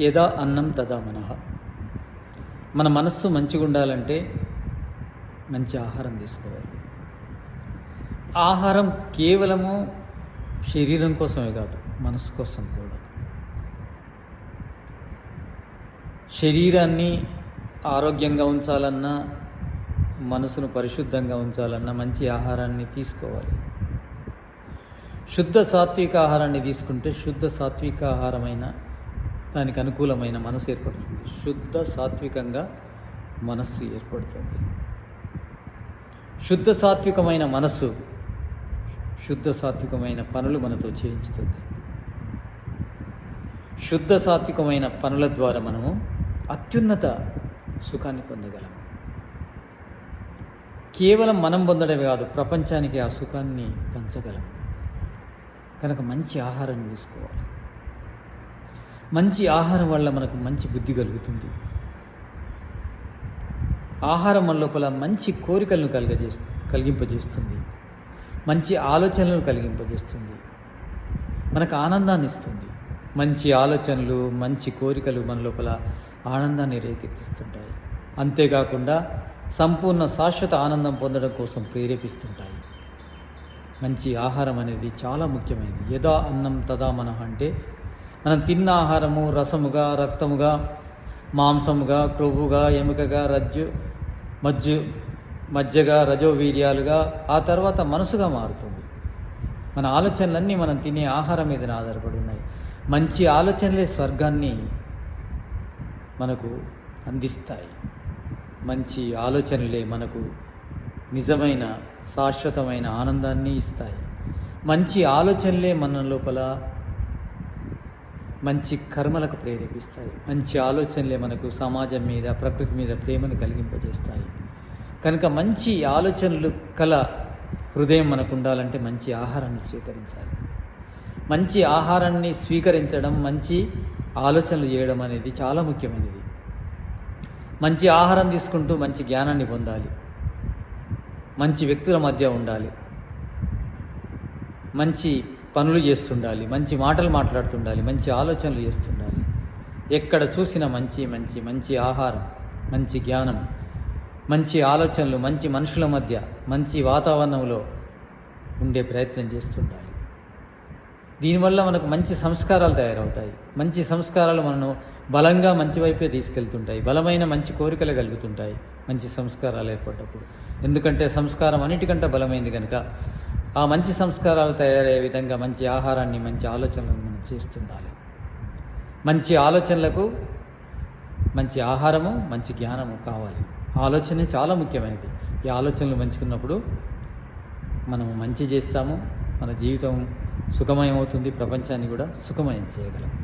యదా అన్నం తదా మనః. మన మనస్సు మంచిగా ఉండాలంటే మంచి ఆహారం తీసుకోవాలి. ఆహారం కేవలము శరీరం కోసమే కాదు మనసు కోసం కూడా. శరీరాన్ని ఆరోగ్యంగా ఉంచాలన్నా మనసును పరిశుద్ధంగా ఉంచాలన్నా మంచి ఆహారాన్ని తీసుకోవాలి. శుద్ధ సాత్విక ఆహారాన్ని తీసుకుంటే శుద్ధ సాత్విక ఆహారమైన దానికి అనుకూలమైన మనసు ఏర్పడుతుంది. శుద్ధ సాత్వికంగా మనస్సు ఏర్పడుతుంది. శుద్ధ సాత్వికమైన మనస్సు శుద్ధ సాత్వికమైన పనులు మనతో చేయించుతుంది. శుద్ధ సాత్వికమైన పనుల ద్వారా మనము అత్యున్నత సుఖాన్ని పొందగలం. కేవలం మనం పొందడమే కాదు ప్రపంచానికి ఆ సుఖాన్ని పంచగలం. కనుక మంచి ఆహారం తీసుకోవాలి. మంచి ఆహారం వల్ల మనకు మంచి బుద్ధి కలుగుతుంది. ఆహారం మన లోపల మంచి కోరికలను కలిగజే కలిగింపజేస్తుంది. మంచి ఆలోచనలను కలిగింపజేస్తుంది. మనకు ఆనందాన్ని ఇస్తుంది. మంచి ఆలోచనలు మంచి కోరికలు మన లోపల ఆనందాన్ని రేకెత్తిస్తుంటాయి. అంతేకాకుండా సంపూర్ణ శాశ్వత ఆనందం పొందడం కోసం ప్రేరేపిస్తుంటాయి. మంచి ఆహారం అనేది చాలా ముఖ్యమైనది. యదా అన్నం తదా మనం అంటే మనం తిన్న ఆహారము రసముగా రక్తముగా మాంసముగా క్రొవ్వుగా ఎముకగా రజ్జు మజ్జు మజ్జగా రజోవీర్యాలుగా ఆ తర్వాత మనసుగా మారుతుంది. మన ఆలోచనలన్నీ మనం తినే ఆహారం మీద ఆధారపడి ఉన్నాయి. మంచి ఆలోచనలే స్వర్గాన్ని మనకు అందిస్తాయి. మంచి ఆలోచనలే మనకు నిజమైన శాశ్వతమైన ఆనందాన్ని ఇస్తాయి. మంచి ఆలోచనలే మన లోపల మంచి కర్మలకు ప్రేరేపిస్తాయి. మంచి ఆలోచనలే మనకు సమాజం మీద ప్రకృతి మీద ప్రేమను కలిగింపజేస్తాయి. కనుక మంచి ఆలోచనలు కల హృదయం మనకు ఉండాలంటే మంచి ఆహారాన్ని స్వీకరించాలి. మంచి ఆహారాన్ని స్వీకరించడం మంచి ఆలోచనలు చేయడం అనేది చాలా ముఖ్యమైనది. మంచి ఆహారం తీసుకుంటూ మంచి జ్ఞానాన్ని పొందాలి. మంచి వ్యక్తుల మధ్య ఉండాలి. మంచి పనులు చేస్తుండాలి మంచి మాటలు మాట్లాడుతుండాలి మంచి ఆలోచనలు చేస్తుండాలి. ఎక్కడ చూసినా మంచి మంచి మంచి ఆహారం మంచి జ్ఞానం మంచి ఆలోచనలు మంచి మనుషుల మధ్య మంచి వాతావరణంలో ఉండే ప్రయత్నం చేస్తుండాలి. దీనివల్ల మనకు మంచి సంస్కారాలు తయారవుతాయి. మంచి సంస్కారాలు మనను బలంగా మంచి వైపే తీసుకెళ్తుంటాయి. బలమైన మంచి కోరికలు కలుగుతుంటాయి. మంచి సంస్కారాలు ఏర్పడ్డప్పుడు. ఎందుకంటే సంస్కారం అన్నిటికంటే బలమైంది కనుక ఆ మంచి సంస్కారాలు తయారయ్యే విధంగా మంచి ఆహారాన్ని మంచి ఆలోచనలను మనం చేస్తుండాలి. మంచి ఆలోచనలకు మంచి ఆహారము మంచి జ్ఞానము కావాలి. ఆలోచనే చాలా ముఖ్యమైనది. ఈ ఆలోచనలు మంచుకున్నప్పుడు మనము మంచి చేస్తాము మన జీవితం సుఖమయం అవుతుంది ప్రపంచాన్ని కూడా సుఖమయం చేయగలం.